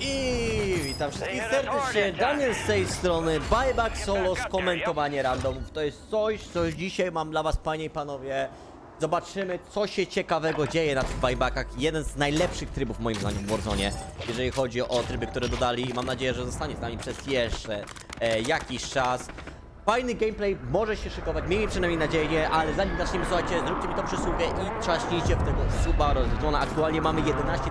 I witam wszystkich serdecznie, Daniel z tej strony, Buyback Solo z komentowanie randomów. To jest coś, co dzisiaj mam dla was, panie i panowie. Zobaczymy, co się ciekawego dzieje na tych buybackach. Jeden z najlepszych trybów, moim zdaniem, w Warzone, jeżeli chodzi o tryby, które dodali. Mam nadzieję, że zostanie z nami przez jeszcze e, jakiś czas. Fajny gameplay może się szykować, miejmy przynajmniej nadzieję, ale zanim zaczniemy, słuchajcie, zróbcie mi tą przysługę i trzaśnijcie w tego suba rozliczona. Aktualnie mamy 11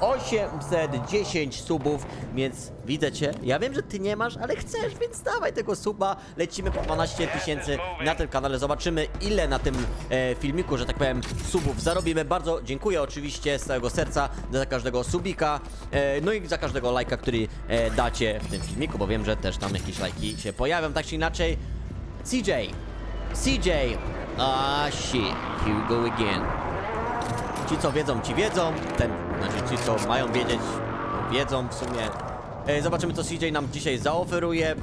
810 subów, więc widzę cię. Ja wiem, że ty nie masz, ale chcesz, więc dawaj tego suba. Lecimy po 12 tysięcy na tym kanale. Zobaczymy, ile na tym e, filmiku, że tak powiem, subów zarobimy. Bardzo dziękuję oczywiście z całego serca za każdego subika, e, no i za każdego lajka, który e, dacie w tym filmiku, bo wiem, że też tam jakieś lajki się pojawią, tak czy inaczej. CJ, CJ, ah shit, here we go again. Ci co wiedzą, ci wiedzą, ten, znaczy ci co mają wiedzieć, wiedzą w sumie. E, zobaczymy co CJ nam dzisiaj zaoferuje.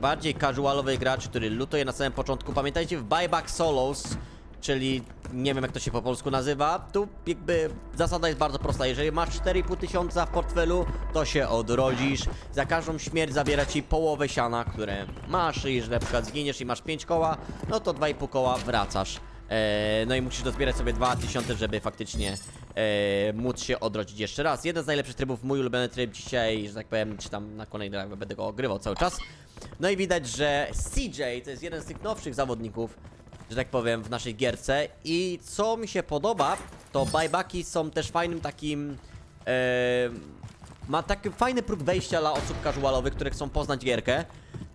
Bardziej casualowy gracz, który lutuje na samym początku. Pamiętajcie w Buyback Solos, czyli nie wiem jak to się po polsku nazywa. Tu jakby zasada jest bardzo prosta. Jeżeli masz 4,5 tysiąca w portfelu, to się odrodzisz. Za każdą śmierć zabiera ci połowę siana, które masz. I że na przykład zginiesz i masz 5 koła, no to 2,5 koła wracasz. E, no i musisz dozbierać sobie 2000, żeby faktycznie e, móc się odrodzić jeszcze raz. Jeden z najlepszych trybów, mój ulubiony tryb dzisiaj, że tak powiem, czy tam na kolejny raz będę go ogrywał cały czas. No i widać, że CJ to jest jeden z tych nowszych zawodników, że tak powiem, w naszej gierce. I co mi się podoba, to buybacki są też fajnym takim... Ma taki fajny próg wejścia dla osób casualowych, które chcą poznać gierkę.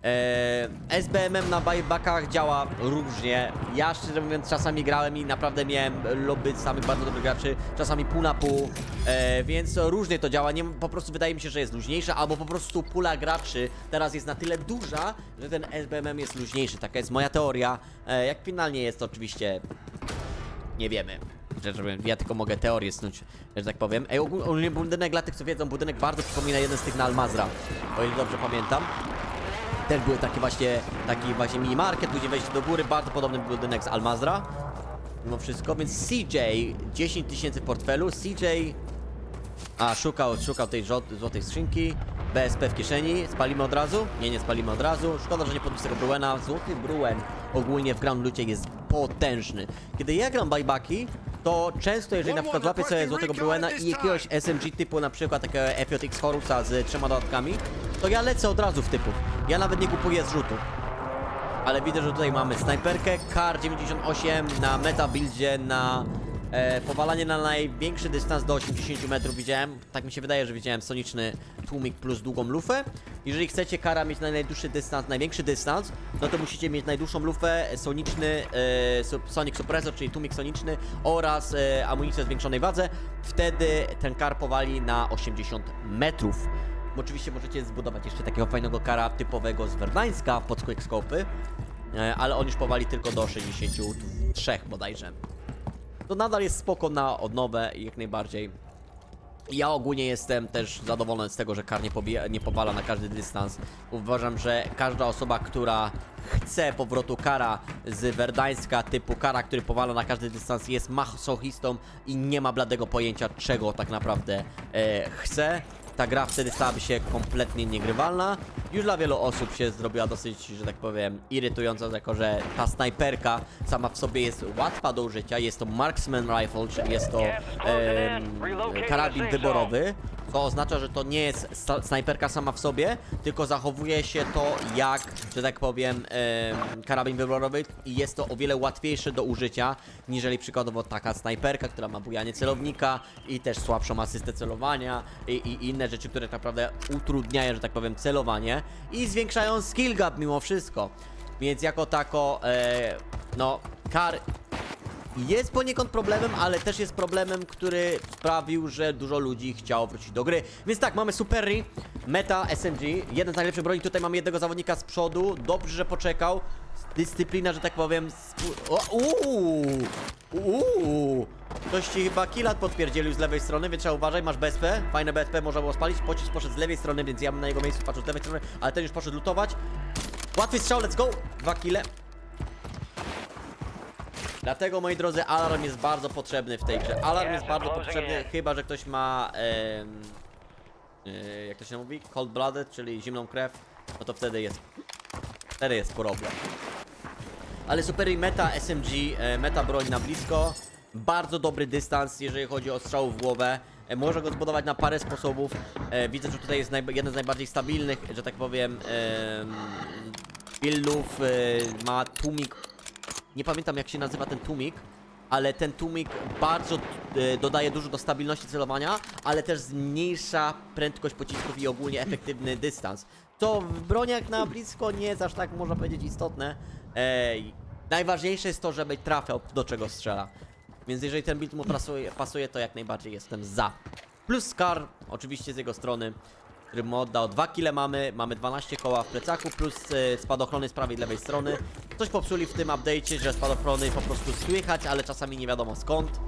Eee, SBMM na buybackach działa różnie. Ja szczerze mówiąc czasami grałem i naprawdę miałem lobby samych bardzo dobrych graczy, czasami pół na pół, eee, więc różnie to działa. Nie, po prostu wydaje mi się, że jest luźniejsze, albo po prostu pula graczy teraz jest na tyle duża, że ten SBMM jest luźniejszy. Taka jest moja teoria. Eee, jak finalnie jest, to oczywiście nie wiemy. Ja tylko mogę teorię snuć, że tak powiem. Ej, ogól- ogólnie budynek, dla tych co wiedzą, budynek bardzo przypomina jeden z tych na Almazra, o ile dobrze pamiętam. Też były takie właśnie, taki właśnie minimarket, później wejście do góry, bardzo podobny budynek z Almazra. Mimo wszystko, więc CJ, 10 tysięcy w portfelu, CJ... A, szukał, szukał tej złotej skrzynki, BSP w kieszeni, spalimy od razu? Nie, nie spalimy od razu, szkoda, że nie podniósł tego Bruena, złoty Bruen ogólnie w Grand Lucie jest potężny. Kiedy ja gram buybacki, to często jeżeli na przykład złapię sobie złotego Bruena i jakiegoś SMG typu na przykład takiego FJX Horusa z trzema dodatkami, to ja lecę od razu w typów. Ja nawet nie kupuję zrzutu. Ale widzę, że tutaj mamy snajperkę, KAR 98 na meta buildzie, na e, powalanie na największy dystans do 80 metrów widziałem. Tak mi się wydaje, że widziałem soniczny tłumik plus długą lufę. Jeżeli chcecie kara mieć na najdłuższy dystans, największy dystans, no to musicie mieć najdłuższą lufę, soniczny e, Sonic Suppressor, czyli tłumik soniczny oraz e, amunicję o zwiększonej wadze. Wtedy ten kar powali na 80 metrów. Oczywiście możecie zbudować jeszcze takiego fajnego kara typowego z Verdańska pod quickscope'y, e, ale on już powali tylko do 63 bodajże. To nadal jest spoko na odnowę jak najbardziej. Ja ogólnie jestem też zadowolony z tego, że kar nie, pobija, nie powala na każdy dystans. Uważam, że każda osoba, która chce powrotu kara z Werdańska, typu kara, który powala na każdy dystans, jest masochistą i nie ma bladego pojęcia, czego tak naprawdę e, chce. Ta gra wtedy stałaby się kompletnie niegrywalna. Już dla wielu osób się zrobiła dosyć, że tak powiem, irytująca, jako że ta snajperka sama w sobie jest łatwa do użycia. Jest to marksman rifle, czyli jest to karabin wyborowy, co oznacza, że to nie jest snajperka sama w sobie, tylko zachowuje się to jak, że tak powiem, em, karabin wyborowy i jest to o wiele łatwiejsze do użycia, niżeli przykładowo taka snajperka, która ma bujanie celownika i też słabszą asystę celowania i, i inne rzeczy, które tak naprawdę utrudniają, że tak powiem, celowanie i zwiększają skill gap mimo wszystko. Więc jako tako, e, no, kar jest poniekąd problemem, ale też jest problemem, który sprawił, że dużo ludzi chciało wrócić do gry. Więc tak, mamy Superry, Meta, SMG, jeden z najlepszych broni. Tutaj mamy jednego zawodnika z przodu. Dobrze, że poczekał. Dyscyplina, że tak powiem. uuu, uuu. Ktoś ci chyba kilat podpierdzielił z lewej strony, więc trzeba uważać. Masz BSP, fajne BSP, można było spalić. Pocisk poszedł z lewej strony, więc ja bym na jego miejscu patrzył z lewej strony, ale ten już poszedł lutować. Łatwy strzał, let's go! Dwa kile. Dlatego, moi drodzy, alarm jest bardzo potrzebny w tej grze. Alarm jest bardzo potrzebny, chyba że ktoś ma yy, jak to się mówi, cold blooded, czyli zimną krew, no to wtedy jest, wtedy jest problem. Ale super meta SMG, e, meta broń na blisko, bardzo dobry dystans, jeżeli chodzi o strzał w głowę. E, Można go zbudować na parę sposobów. E, Widzę, że tutaj jest jeden z najbardziej stabilnych, że tak powiem, em, buildów. e, Ma tłumik, nie pamiętam jak się nazywa ten tłumik, ale ten tłumik bardzo e, dodaje dużo do stabilności celowania, ale też zmniejsza prędkość pocisków i ogólnie efektywny dystans. To w broniach na blisko nie jest aż tak, można powiedzieć, istotne. Ej, najważniejsze jest to, żeby trafiał do czego strzela. Więc jeżeli ten build mu pasuje, pasuje to jak najbardziej jestem za. Plus Scar, oczywiście z jego strony, który mu oddał 2 kile mamy, mamy 12 koła w plecaku, plus e, spadochrony z prawej i lewej strony. Coś popsuli w tym update'cie, że spadochrony po prostu słychać, ale czasami nie wiadomo skąd.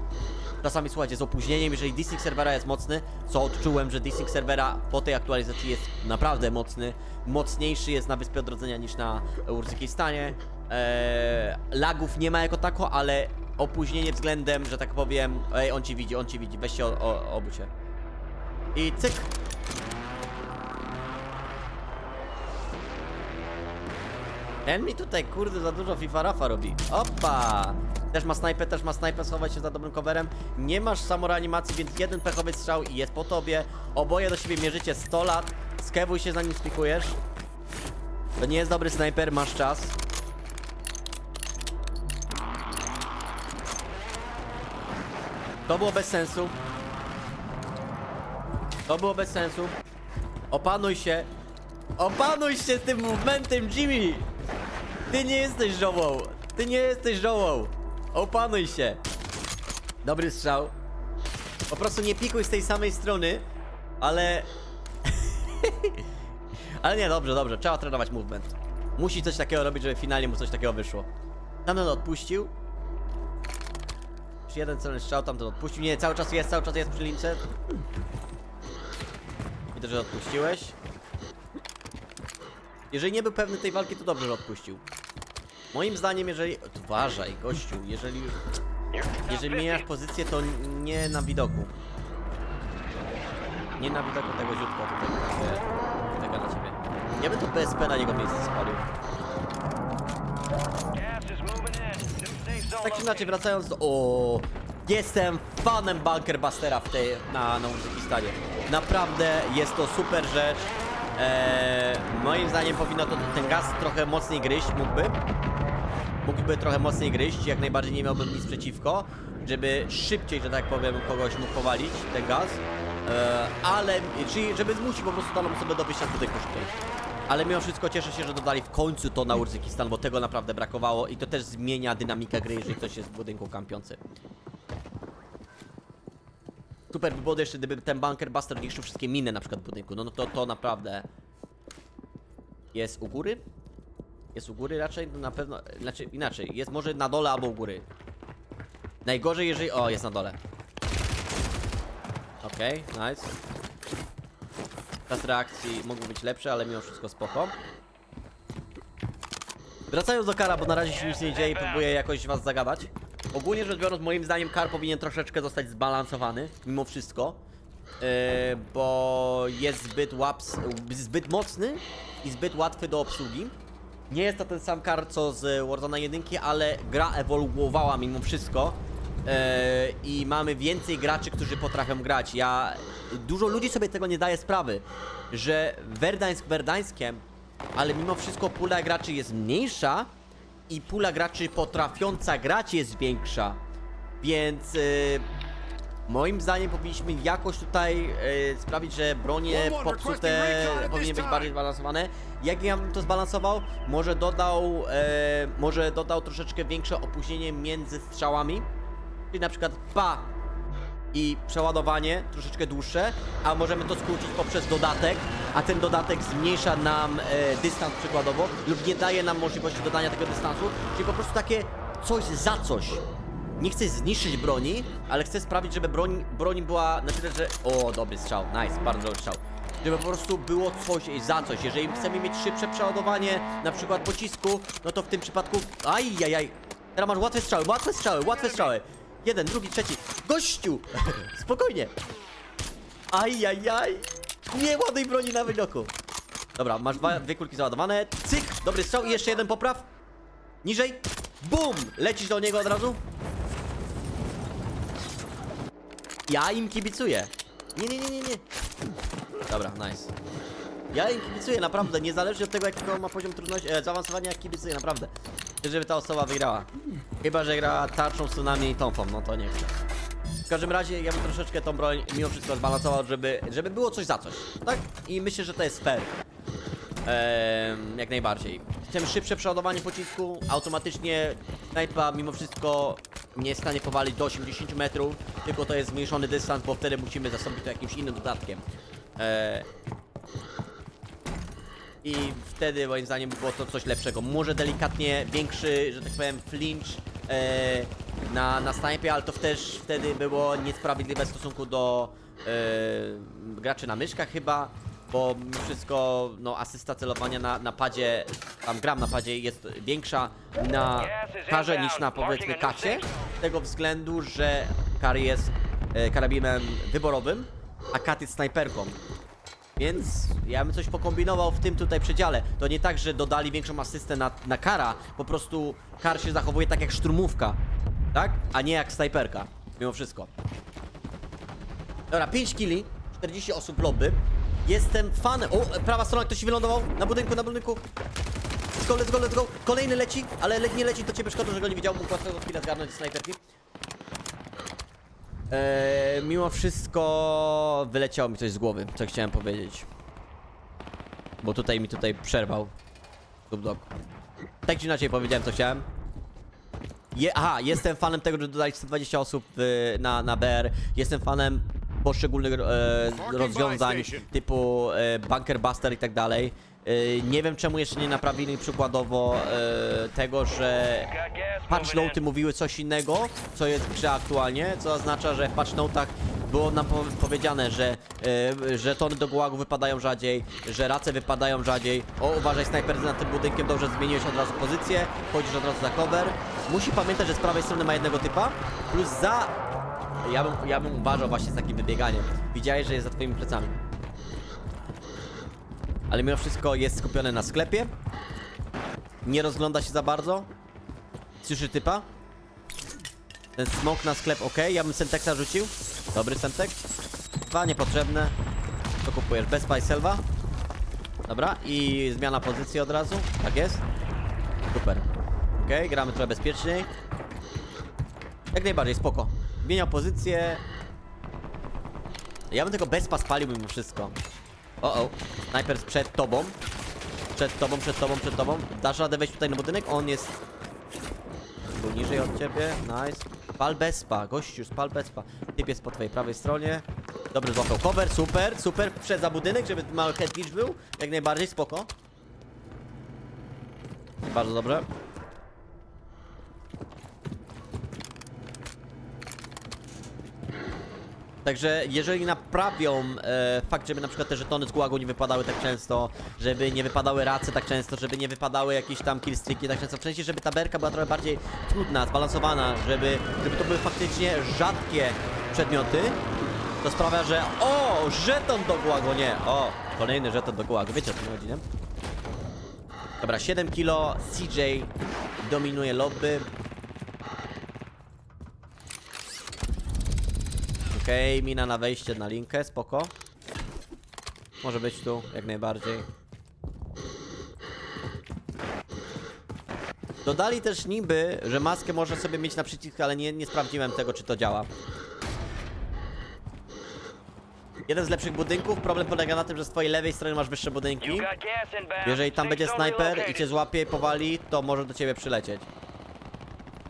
Czasami słuchajcie z opóźnieniem, jeżeli desync serwera jest mocny, co odczułem, że desync serwera po tej aktualizacji jest naprawdę mocny, mocniejszy jest na Wyspie Odrodzenia niż na Urzykistanie. Eee, lagów nie ma jako tako, ale opóźnienie względem, że tak powiem, ej, on ci widzi, on ci widzi, weź się o, o, obudź się. I cyk. Ten mi tutaj, kurde, za dużo FIFA Rafa robi. Opa! Też ma snajpę, też ma snajpę, schować się za dobrym coverem. Nie masz samoreanimacji, więc jeden pechowy strzał i jest po tobie. Oboje do siebie mierzycie 100 lat. Skewuj się zanim spikujesz. To nie jest dobry snajper, masz czas. To było bez sensu. To było bez sensu. Opanuj się. Opanuj się z tym movementem, Jimmy! Ty nie jesteś żołą! Ty nie jesteś żołą! Opanuj się! Dobry strzał. Po prostu nie pikuj z tej samej strony, ale... ale nie, dobrze, dobrze. Trzeba trenować movement. Musi coś takiego robić, żeby finalnie mu coś takiego wyszło. Tamten odpuścił. Już jeden celny strzał, tamten odpuścił. Nie, cały czas jest, cały czas jest przy lince. Widzę, że odpuściłeś. Jeżeli nie był pewny tej walki, to dobrze, że odpuścił. Moim zdaniem, jeżeli... Uważaj, gościu, jeżeli... Jeżeli zmieniasz pozycję, to nie na widoku. Nie na widoku tego ziutka tutaj, tego, na ciebie. Ja bym to PSP na niego miejsce spalił. Tak czy inaczej, wracając do... O, Jestem fanem Bunker Bustera w tej, na, na Uzbekistanie. Naprawdę jest to super rzecz. Eee, moim zdaniem powinno to ten gaz trochę mocniej gryźć, mógłby. Mógłby trochę mocniej gryźć, jak najbardziej nie miałbym nic przeciwko, żeby szybciej, że tak powiem, kogoś mógł powalić ten gaz. Eee, ale, czyli żeby zmusić po prostu daną osobę do wyjścia z budynku szybciej. Ale mimo wszystko cieszę się, że dodali w końcu to na Urzykistan, bo tego naprawdę brakowało i to też zmienia dynamikę gry, jeżeli ktoś jest w budynku kampiący. Super by było jeszcze, gdyby ten Bunker Buster niszczył wszystkie miny na przykład w budynku, no, no to, to naprawdę jest u góry? Jest u góry raczej? No na pewno, znaczy inaczej, jest może na dole albo u góry. Najgorzej jeżeli, o jest na dole. Okej, nice. Czas reakcji mógł być lepszy, ale mimo wszystko spoko. Wracając do Kara, bo na razie się nic nie dzieje i próbuję jakoś was zagadać. Ogólnie rzecz biorąc, moim zdaniem Kar powinien troszeczkę zostać zbalansowany, mimo wszystko. Yy, bo jest zbyt łaps, zbyt mocny i zbyt łatwy do obsługi. Nie jest to ten sam Kar co z Warzone 1, ale gra ewoluowała mimo wszystko. Yy, I mamy więcej graczy, którzy potrafią grać. Ja. Dużo ludzi sobie tego nie daje sprawy, że Verdańsk Verdańskiem, ale mimo wszystko pula graczy jest mniejsza i pula graczy potrafiąca grać jest większa. Więc yy, moim zdaniem powinniśmy jakoś tutaj yy, sprawić, że bronie popsute powinny być bardziej zbalansowane. Jak ja bym to zbalansował? Może dodał, yy, może dodał troszeczkę większe opóźnienie między strzałami. Czyli na przykład pa i przeładowanie troszeczkę dłuższe, a możemy to skrócić poprzez dodatek, a ten dodatek zmniejsza nam e, dystans przykładowo lub nie daje nam możliwości dodania tego dystansu, czyli po prostu takie coś za coś. Nie chcę zniszczyć broni, ale chcę sprawić, żeby broń, broń była na tyle, że... O, dobry strzał, nice, bardzo dobry strzał. Żeby po prostu było coś za coś. Jeżeli chcemy mieć szybsze przeładowanie, na przykład pocisku, no to w tym przypadku... Ajajaj, teraz masz łatwe strzały, łatwe strzały, łatwe strzały. Jeden, drugi, trzeci. Gościu! Spokojnie. Ajajaj. Nie ładuj broni na widoku. Dobra, masz dwa, dwie kulki załadowane. Cyk, dobry strzał i jeszcze jeden popraw. Niżej. Bum! Lecisz do niego od razu. Ja im kibicuję. Nie, nie, nie, nie, nie. Dobra, nice. Ja im kibicuję, naprawdę, niezależnie od tego, jakiego ma poziom trudności, e, zaawansowania, kibicuję, naprawdę. Żeby ta osoba wygrała. Chyba, że gra tarczą, tsunami i tąfą, no to nie chcę. W każdym razie ja bym troszeczkę tą broń mimo wszystko zbalansował, żeby, żeby było coś za coś, tak? I myślę, że to jest fair. Ehm, jak najbardziej. Chcemy szybsze przeładowanie pocisku, automatycznie snajpa mimo wszystko nie jest w stanie powalić do 80 metrów, tylko to jest zmniejszony dystans, bo wtedy musimy zastąpić to jakimś innym dodatkiem. Eee, i wtedy moim zdaniem było to coś lepszego. Może delikatnie większy, że tak powiem, flinch e, na, na snajpie, ale to też wtedy było niesprawiedliwe w stosunku do e, graczy na myszkach chyba, bo wszystko no, asysta celowania na, na padzie, tam gram na padzie jest większa na karze niż na powiedzmy kacie, z tego względu, że kar jest e, karabinem wyborowym, a kat jest snajperką. Więc ja bym coś pokombinował w tym tutaj przedziale. To nie tak, że dodali większą asystę na, na kara, po prostu kar się zachowuje tak jak szturmówka, tak? A nie jak snajperka, mimo wszystko. Dobra, 5 killi, 40 osób lobby. Jestem fanem. O, prawa strona, ktoś wylądował na budynku, na budynku. Let's go, let's go, let's go. Kolejny leci, ale le nie leci, to ciebie szkoda, że go nie widział. Mógł łatwo chwilę zgarnąć snajperki. Eee, mimo wszystko wyleciało mi coś z głowy, co chciałem powiedzieć. Bo tutaj mi tutaj przerwał. Subdog. Tak czy inaczej powiedziałem, co chciałem. Je, aha, jestem fanem tego, że dodali 120 osób y, na, na BR. Jestem fanem poszczególnych e, rozwiązań typu e, Bunker Buster i tak dalej. E, nie wiem czemu jeszcze nie naprawili przykładowo e, tego, że patch noty mówiły coś innego, co jest w grze aktualnie, co oznacza, że w patch notach było nam po powiedziane, że e, żetony do gułagu wypadają rzadziej, że race wypadają rzadziej. O, uważaj, snajper nad tym budynkiem, dobrze zmieniłeś od razu pozycję, chodzisz od razu za cover. Musi pamiętać, że z prawej strony ma jednego typa, plus za... Ja bym, ja bym uważał właśnie z takim wybieganiem. Widziałeś, że jest za twoimi plecami. Ale mimo wszystko jest skupiony na sklepie. Nie rozgląda się za bardzo. Słyszy typa. Ten smok na sklep, ok. Ja bym Sentexa rzucił. Dobry Sentek. Dwa niepotrzebne. To kupujesz. Bez Buy Selva. Dobra, i zmiana pozycji od razu. Tak jest. Super. Ok, gramy trochę bezpieczniej. Jak najbardziej, spoko. Zmieniał pozycję. Ja bym tego bezpa spalił mimo wszystko. O, o. Snajper przed tobą. Przed tobą, przed tobą, przed tobą. Dasz radę wejść tutaj na budynek? On jest... Był niżej od ciebie. Nice. Pal bezpa. Gościu, spal bezpa. Typ jest po twojej prawej stronie. Dobry złapał cover. Super, super. Przed za budynek, żeby mały head glitch był. Jak najbardziej, spoko. Bardzo dobre. Także jeżeli naprawią e, fakt, żeby na przykład te żetony z gułagu nie wypadały tak często, żeby nie wypadały race tak często, żeby nie wypadały jakieś tam killstreaki tak często, w sensie, żeby ta berka była trochę bardziej trudna, zbalansowana, żeby, żeby to były faktycznie rzadkie przedmioty, to sprawia, że o, żeton do gułagu, nie, o, kolejny żeton do gułagu, wiecie o czym chodzi, nie? Dobra, 7 kilo, CJ dominuje lobby. Okej, mina na wejście na linkę, spoko. Może być tu, jak najbardziej. Dodali też niby, że maskę można sobie mieć na przycisk, ale nie, nie sprawdziłem tego, czy to działa. Jeden z lepszych budynków, problem polega na tym, że z twojej lewej strony masz wyższe budynki. Jeżeli tam będzie snajper i cię złapie i powali, to może do ciebie przylecieć.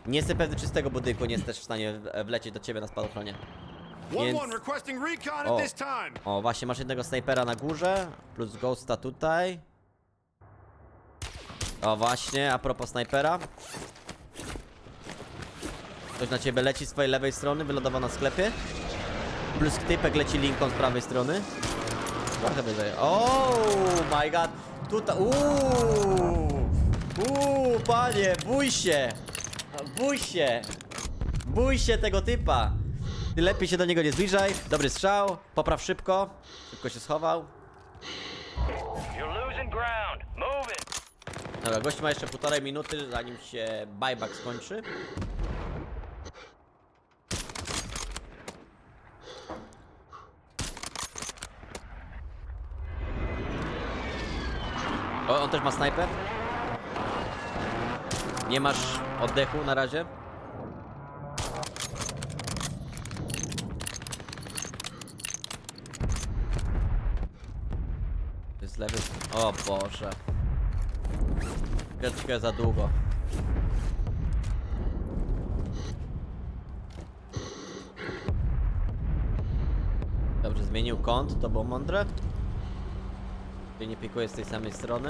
Nie jestem pewny, czy z tego budynku nie jesteś w stanie wlecieć do ciebie na spadochronie. Więc... 1-1 requesting recon O. O, właśnie masz jednego snajpera na górze, plus ghosta tutaj. O, właśnie, a propos snajpera. Ktoś na ciebie leci z twojej lewej strony, wylądował na sklepie. Plus typek leci Lincoln z prawej strony. Trochę wyżej. Oh my god! Tutaj, uuu! Uuu, panie, bój się! Bój się! Bój się tego typa! Lepiej się do niego nie zbliżaj. Dobry strzał, popraw szybko. Szybko się schował. Dobra, gość ma jeszcze półtorej minuty, zanim się buyback skończy. O, on też ma snajper? Nie masz oddechu na razie? Lewy... O Boże. Troszeczkę za długo. Dobrze, zmienił kąt, to było mądre. Tutaj nie pikuje z tej samej strony.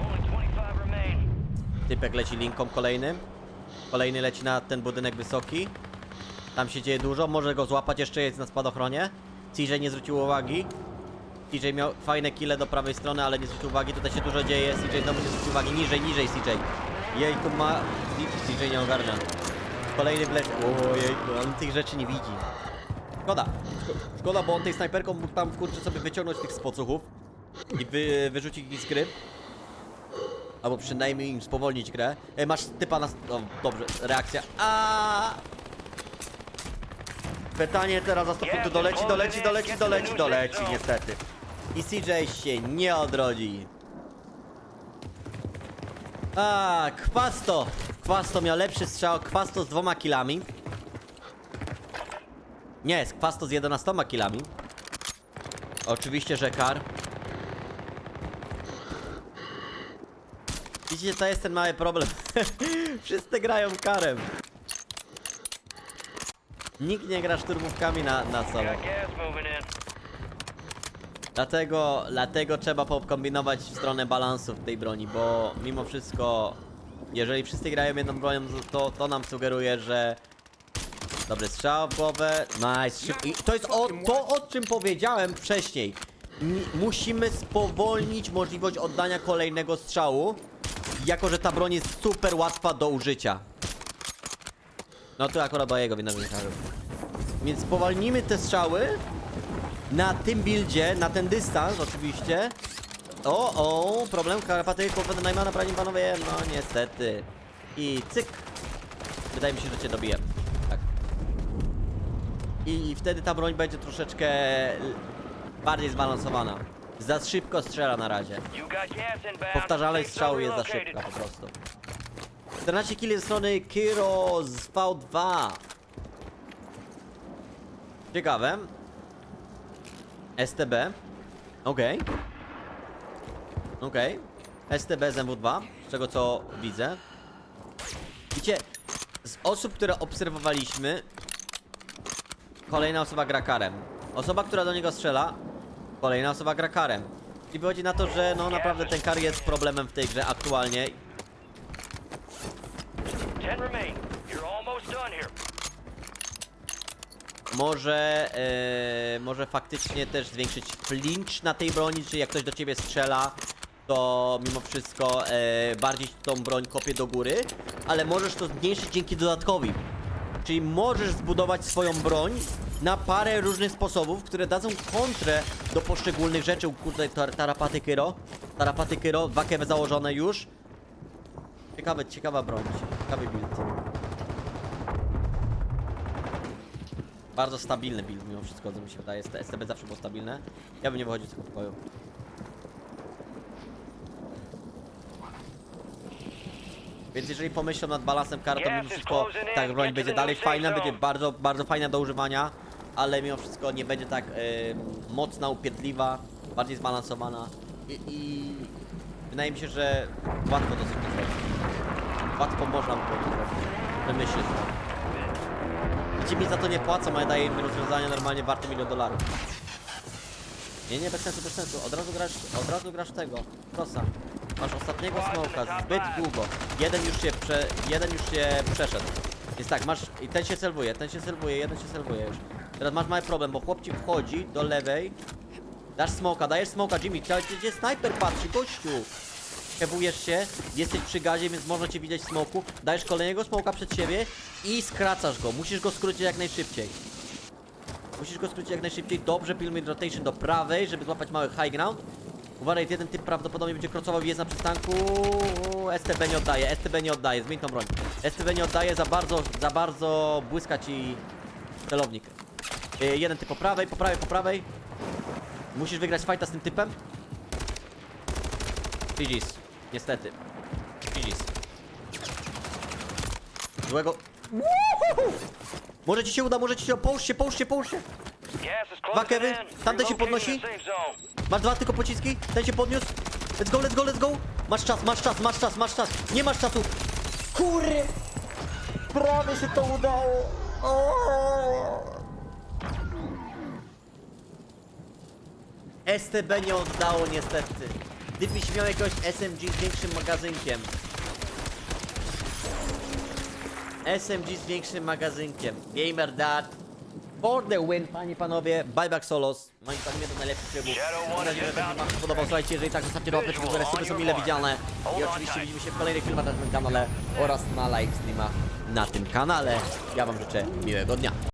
Only 25 remain. Typek leci linką kolejnym. Kolejny leci na ten budynek wysoki. Tam się dzieje dużo, może go złapać, jeszcze jest na spadochronie. CJ nie zwrócił uwagi. CJ miał fajne kile do prawej strony, ale nie zwrócił uwagi, tutaj się dużo dzieje. CJ znowu nie zwrócił uwagi, niżej, niżej CJ. Jejku ma... CJ nie ogarnia. Kolejny wleci. Ojejku, on tych rzeczy nie widzi. Szkoda. Szko- Szkoda, bo on tej snajperką mógł tam kurczę sobie wyciągnąć tych spocuchów i wy, wyrzucić ich z gry. Albo przynajmniej im spowolnić grę. E, masz typa na... O, dobrze, reakcja. A. Pytanie teraz za 100 punktów. Doleci, doleci, doleci, doleci, doleci, niestety. I CJ się nie odrodzi. A, Kwasto! Kwasto miał lepszy strzał. Kwasto z dwoma killami. Nie, Kwasto z 11 killami. Oczywiście, że kar. Widzicie, to jest ten mały problem. Wszyscy grają karem. Nikt nie gra szturmówkami na, na solo. In. Dlatego, dlatego trzeba pokombinować w stronę balansu w tej broni, bo mimo wszystko, jeżeli wszyscy grają jedną bronią, to, to nam sugeruje, że dobry strzał w głowę, nice. I to jest o, to, o czym powiedziałem wcześniej. M- musimy spowolnić możliwość oddania kolejnego strzału, jako że ta broń jest super łatwa do użycia. No to akurat do jego winownikarzu. Więc spowolnimy te strzały, na tym buildzie, na ten dystans oczywiście. O, o, problem Karpaty, kłopot Najmana, brani panowie, no niestety. I cyk. Wydaje mi się, że cię dobiję. Tak. I, I wtedy ta broń będzie troszeczkę bardziej zbalansowana. Za szybko strzela na razie. Powtarzalność strzału jest za szybka po prostu. 14 kili ze strony Kiro z V2. Ciekawe. STB. Okej. Okej. STB z MW2, z tego co widzę. Widzicie, z osób, które obserwowaliśmy, kolejna osoba gra karem. Osoba, która do niego strzela, kolejna osoba gra karem. I wychodzi na to, że no naprawdę ten kar jest problemem w tej grze aktualnie. 10 remain. You're almost done here. Może, e, może faktycznie też zwiększyć flinch na tej broni, czyli jak ktoś do ciebie strzela, to mimo wszystko e, bardziej tą broń kopie do góry, ale możesz to zmniejszyć dzięki dodatkowi. Czyli możesz zbudować swoją broń na parę różnych sposobów, które dadzą kontrę do poszczególnych rzeczy. Kurde, tar tarapaty Kyro, tarapaty Kyro, wakewy założone już. Ciekawe, ciekawa broń, ciekawy build. Bardzo stabilny build mimo wszystko, co mi się wydaje. ST- STB zawsze było stabilne. Ja bym nie wychodził z tego pokoju. Więc jeżeli pomyślą nad balansem kar, to mimo wszystko ta broń będzie dalej fajna, będzie bardzo, bardzo fajna do używania, ale mimo wszystko nie będzie tak mocna, upierdliwa, bardziej zbalansowana i, i wydaje mi się, że łatwo dosyć. Łatwo można by było to. Wymyślić. Ci mi za to nie płacą, a ja daję im rozwiązania normalnie warte milion dolarów. Nie, nie, bez sensu, bez sensu. Od razu grasz, od razu grasz tego. Prosa. Masz ostatniego smoka, zbyt długo. Jeden już się prze, jeden już się przeszedł. Jest tak, masz, i ten się selvuje, ten się selvuje, jeden się selvuje już. Teraz masz mały problem, bo chłop ci wchodzi do lewej. Dasz smoka, dajesz smoka, Jimmy, gdzie snajper patrzy, gościu? Kewujesz się, jesteś przy gazie, więc można cię widzieć w smoku. Dajesz kolejnego smoka przed siebie i skracasz go. Musisz go skrócić jak najszybciej. Musisz go skrócić jak najszybciej. Dobrze pilnuj rotation do prawej, żeby złapać mały high ground. Uważaj, jeden typ prawdopodobnie będzie krocował i jest na przystanku. STB nie oddaje, STB nie oddaje, zmień tą broń. STB nie oddaje, za bardzo, za bardzo błyska ci celownik. Yy, jeden typ po prawej, po prawej, po prawej. Musisz wygrać fighta z tym typem. GG's. Niestety. GG's. Złego... Woohoo! Może ci się uda, może ci się... Połóż się, połóż się, połóż się. Dwa closing kewy, in. tamten się podnosi. Masz dwa tylko pociski? Ten się podniósł? Let's go, let's go, let's go! Masz czas, masz czas, masz czas, masz czas! Nie masz czasu! Kury! Prawie się to udało! O! STB nie oddało niestety. Gdybyś miał jakiegoś SMG z większym magazynkiem. SMG z większym magazynkiem. Gamer Dad. For the win, panie i panowie. Buyback Solos. Moim zdaniem to najlepszy trybu. Mam one nadzieję, że is będzie inbound. wam się podobał. Słuchajcie, jeżeli tak, zostawcie łapeczkę w górę, suby są mile widziane. I oczywiście widzimy się w kolejnych filmach na tym kanale oraz na live streamach na tym kanale. Ja wam życzę miłego dnia.